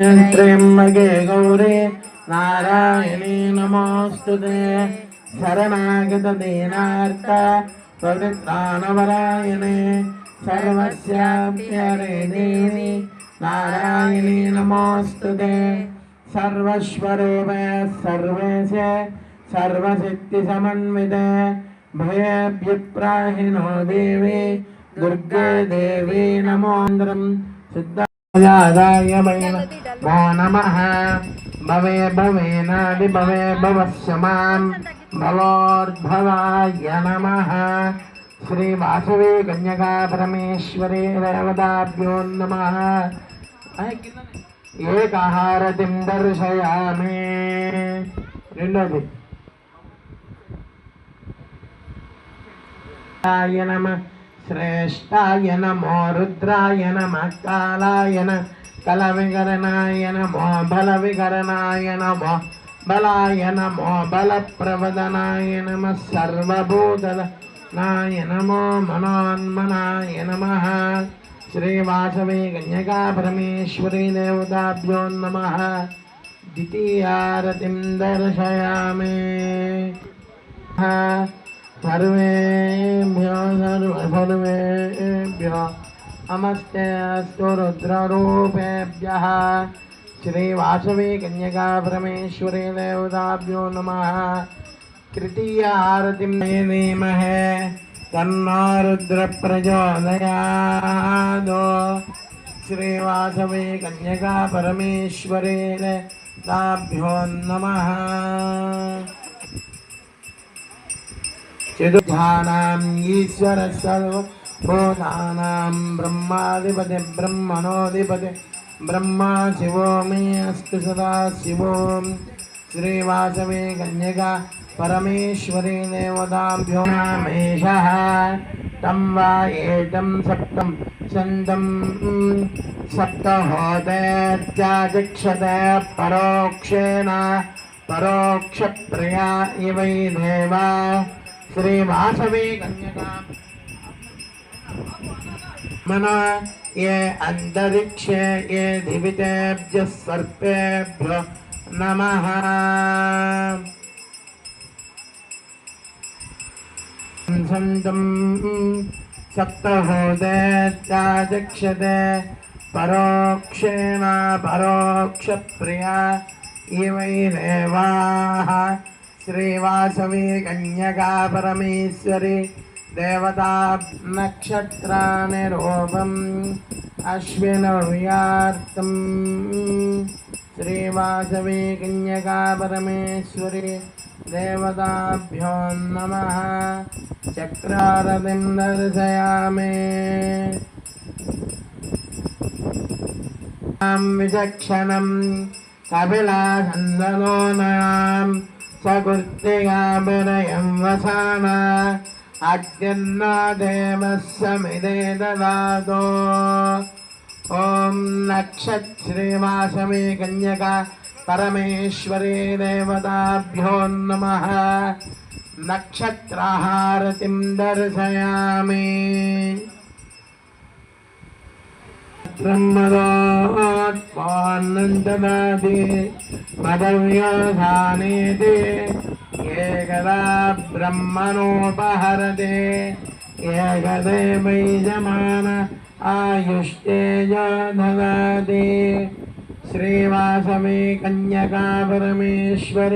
त्र्यम्बके गौरे नारायणी नमोऽस्तु ते शरणागतदीनार्थ पवित्राणवरायणे सर्वस्याप्यरे देवी नारायणी नमोऽस्तु ते सर्वस्वरूपे सर्वेश सर्वशक्तिसमन्विते भयभ्युप्राहिनो देवी दुर्गे देवी नमोन्द्रं सिद्ध यादाय वै वो नमः भवे भवेनादि भवे भवस्य मां भवोर्भवाय नमः श्रीवासवे कन्यका परमेश्वरे रेवदाभ्यो नमः ఏకహారతిం దర్శయామి రెండోది य नमः श्रेष्ठाय नमो रुद्राय नमः कालाय न कलविकरणाय नमो बलविकरणाय नमो बलाय नमो बलप्रवदनाय नमः सर्वभूतनाय नमो मनोन्मनाय नमः श्रीवासवे कन्यका परमेश्वरी देवताभ्यो नमः द्वितीयारतिं दर्शयामि। सर्व सर्वेभ्यो नमस्ते अस्तु रुद्ररूपेभ्यः श्रीवासवे कन्यका परमेश्वरे देवताभ्यो नमः। तृतीय आरतिं धीमहे तन्नो रुद्रप्रचोदयादो श्रीवासवे कन्यका परमेश्वरे ताभ्यो नमः। चतुर्धानाम् ईश्वरः सर्वभूतानां ब्रह्माधिपति ब्रह्मणोऽधिपति ब्रह्मा शिवो मे अस्तु सदा शिवो श्रीवासवे कन्यका परमेश्वरी देवताभ्यो नामेशः तं वा एतं सप्तं छन्दं सप्तहोदेत्याचक्षते परोक्षेण परोक्षप्रिया इवै देवा श्रीवासवे कन्यका मना ये अन्तरिक्षे ये दिवितेभ्यः सर्पेभ्यो नमः सन्तं सप्तहोदेत्याचक्षते परोक्षेण परोक्षप्रिया इवै देवाः श्रीवासवी कन्यका परमेश्वरी देवता नक्षत्रानिरूपम् अश्विनव्यार्तं श्रीवासवी कन्यका परमेश्वरी देवताभ्यो नमः। चक्रारतिं दर्शयामि ं। विचक्षणं कपिलासन्दनो नयां सकृत्तिकाभिनयं वसाना अग्निर्नादेवः समिदे ददातो ॐ नक्षत्श्रीवासवे कन्यका परमेश्वरे देवताभ्यो नमः। नक्षत्राहारतिं दर्शयामि। ब्रह्मदोत्पान्नन्दनादि पदव्यधानेति एकदा ब्रह्मणोपहरते एकदेवैजमान आयुष्तेज ददाति श्रीवासमे कन्यका परमेश्वरी